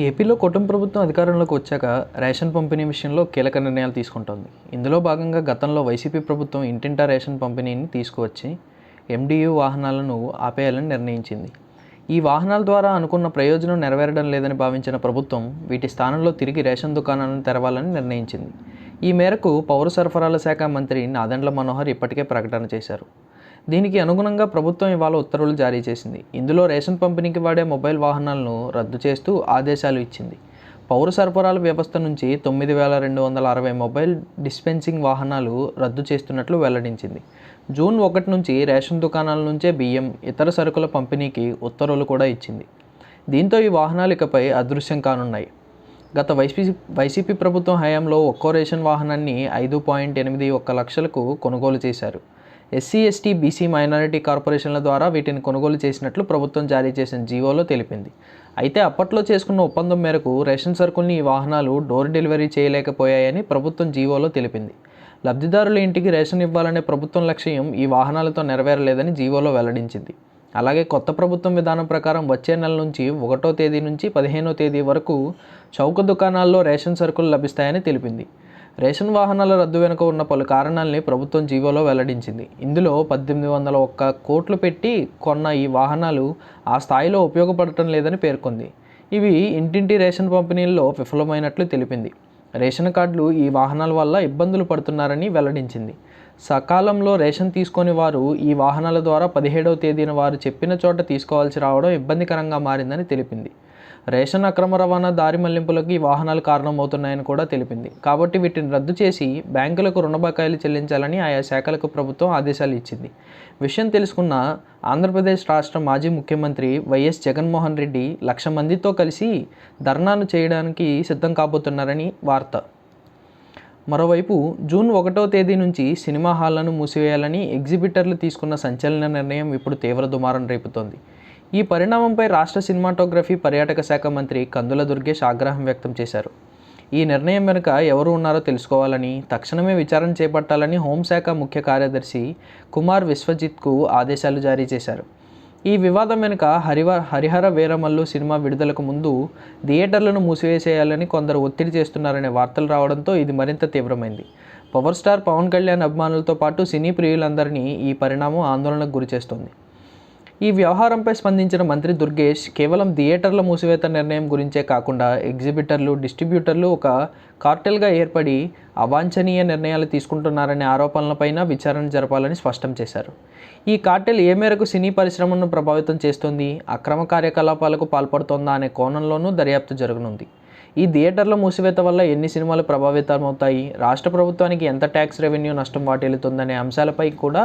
ఏపీలో కుటుంబ ప్రభుత్వం అధికారంలోకి వచ్చాక రేషన్ పంపిణీ విషయంలో కీలక నిర్ణయాలు తీసుకుంటోంది. ఇందులో భాగంగా గతంలో వైసీపీ ప్రభుత్వం ఇంటింటా రేషన్ పంపిణీని తీసుకువచ్చి ఎండియు వాహనాలను ఆపేయాలని నిర్ణయించింది. ఈ వాహనాల ద్వారా అనుకున్న ప్రయోజనం నెరవేరడం లేదని భావించిన ప్రభుత్వం వీటి స్థానంలో తిరిగి రేషన్ దుకాణాలను తెరవాలని నిర్ణయించింది. ఈ మేరకు పౌర సరఫరాల శాఖ మంత్రి నాదెండ్ల మనోహర్ ఇప్పటికే ప్రకటన చేశారు. దీనికి అనుగుణంగా ప్రభుత్వం ఇవాళ ఉత్తర్వులు జారీ చేసింది. ఇందులో రేషన్ పంపిణీకి వాడే మొబైల్ వాహనాలను రద్దు చేస్తూ ఆదేశాలు ఇచ్చింది. పౌర సరఫరాల వ్యవస్థ నుంచి తొమ్మిది వేల రెండు వందల అరవై మొబైల్ డిస్పెన్సింగ్ వాహనాలు రద్దు చేస్తున్నట్లు వెల్లడించింది. జూన్ ఒకటి నుంచి రేషన్ దుకాణాల నుంచే బియ్యం ఇతర సరుకుల పంపిణీకి ఉత్తర్వులు కూడా ఇచ్చింది. దీంతో ఈ వాహనాలు ఇకపై అదృశ్యం కానున్నాయి. గత వైసీపీ వైసీపీ ప్రభుత్వం హయాంలో ఒక్కో రేషన్ వాహనాన్ని ఐదు పాయింట్ ఎనిమిది ఒక్క లక్షలకు కొనుగోలు చేశారు. ఎస్సీ ఎస్టీ బీసీ మైనారిటీ కార్పొరేషన్ల ద్వారా వీటిని కొనుగోలు చేసినట్లు ప్రభుత్వం జారీ చేసిన జీవోలో తెలిపింది. అయితే అప్పట్లో చేసుకున్న ఒప్పందం మేరకు రేషన్ సరుకుల్ని ఈ వాహనాలు డోర్ డెలివరీ చేయలేకపోయాయని ప్రభుత్వం జీవోలో తెలిపింది. లబ్ధిదారుల ఇంటికి రేషన్ ఇవ్వాలనే ప్రభుత్వం లక్ష్యం ఈ వాహనాలతో నెరవేరలేదని జీవోలో వెల్లడించింది. అలాగే కొత్త ప్రభుత్వం విధానం ప్రకారం వచ్చే నెల నుంచి ఒకటో తేదీ నుంచి పదిహేనో తేదీ వరకు చౌక దుకాణాల్లో రేషన్ సరుకులు లభిస్తాయని తెలిపింది. రేషన్ వాహనాల రద్దు వెనుక ఉన్న పలు కారణాలని ప్రభుత్వం జీవోలో వెల్లడించింది. ఇందులో పద్దెనిమిది వందల ఒక్క కోట్లు పెట్టి కొన్న ఈ వాహనాలు ఆ స్థాయిలో ఉపయోగపడటం లేదని పేర్కొంది. ఇవి ఇంటింటి రేషన్ పంపిణీల్లో విఫలమైనట్లు తెలిపింది. రేషన్ కార్డులు ఈ వాహనాల వల్ల ఇబ్బందులు పడుతున్నారని వెల్లడించింది. సకాలంలో రేషన్ తీసుకొని వారు ఈ వాహనాల ద్వారా పదిహేడవ తేదీన వారు చెప్పిన చోట తీసుకోవాల్సి రావడం ఇబ్బందికరంగా మారిందని తెలిపింది. రేషన్ అక్రమ రవాణా దారి మళ్ళింపులకు ఈ వాహనాలు కారణమవుతున్నాయని కూడా తెలిపింది. కాబట్టి వీటిని రద్దు చేసి బ్యాంకులకు రుణ బకాయిలు చెల్లించాలని ఆయా శాఖలకు ప్రభుత్వం ఆదేశాలు ఇచ్చింది. విషయం తెలుసుకున్న ఆంధ్రప్రదేశ్ రాష్ట్ర మాజీ ముఖ్యమంత్రి వైఎస్ జగన్మోహన్ రెడ్డి లక్ష మందితో కలిసి ధర్నాను చేయడానికి సిద్ధం కాబోతున్నారని వార్త. మరోవైపు జూన్ ఒకటో తేదీ నుంచి సినిమా హాళ్ళను మూసివేయాలని ఎగ్జిబిటర్లు తీసుకున్న సంచలన నిర్ణయం ఇప్పుడు తీవ్ర దుమారం రేపుతోంది. ఈ పరిణామంపై రాష్ట్ర సినిమాటోగ్రఫీ పర్యాటక శాఖ మంత్రి కందుల దుర్గేష్ ఆగ్రహం వ్యక్తం చేశారు. ఈ నిర్ణయం వెనుక ఎవరు ఉన్నారో తెలుసుకోవాలని తక్షణమే విచారణ చేపట్టాలని హోంశాఖ ముఖ్య కార్యదర్శి కుమార్ విశ్వజిత్కు ఆదేశాలు జారీ చేశారు. ఈ వివాదం వెనుక హరివ హరిహర వీరమల్లు సినిమా విడుదలకు ముందు థియేటర్లను మూసివేసేయాలని కొందరు ఒత్తిడి చేస్తున్నారనే వార్తలు రావడంతో ఇది మరింత తీవ్రమైంది. పవర్ స్టార్ పవన్ కళ్యాణ్ అభిమానులతో పాటు సినీ ప్రియులందరినీ ఈ పరిణామం ఆందోళనకు గురిచేస్తోంది. ఈ వ్యవహారంపై స్పందించిన మంత్రి దుర్గేష్ కేవలం థియేటర్ల మూసివేత నిర్ణయం గురించే కాకుండా ఎగ్జిబిటర్లు డిస్ట్రిబ్యూటర్లు ఒక కార్టెల్గా ఏర్పడి అవాంఛనీయ నిర్ణయాలు తీసుకుంటున్నారనే ఆరోపణలపైన విచారణ జరపాలని స్పష్టం చేశారు. ఈ కార్టెల్ ఏ మేరకు సినీ పరిశ్రమను ప్రభావితం చేస్తుంది అక్రమ కార్యకలాపాలకు పాల్పడుతోందా అనే కోణంలోనూ దర్యాప్తు జరగనుంది. ఈ థియేటర్ల మూసివేత వల్ల ఎన్ని సినిమాలు ప్రభావితమవుతాయి రాష్ట్ర ప్రభుత్వానికి ఎంత ట్యాక్స్ రెవెన్యూ నష్టం వాటిల్లుతుందనే అంశాలపై కూడా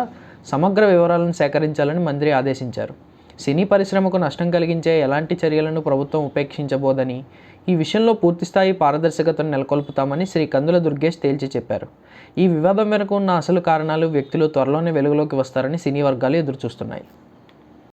సమగ్ర వివరాలను సేకరించాలని మంత్రి ఆదేశించారు. సినీ పరిశ్రమకు నష్టం కలిగించే ఎలాంటి చర్యలను ప్రభుత్వం ఉపేక్షించబోదని ఈ విషయంలో పూర్తిస్థాయి పారదర్శకతను నెలకొల్పుతామని శ్రీ కందుల దుర్గేష్ తేల్చి చెప్పారు. ఈ వివాదం వెనుక ఉన్న అసలు కారణాలు వ్యక్తులు త్వరలోనే వెలుగులోకి వస్తారని సినీ వర్గాలు ఎదురుచూస్తున్నాయి.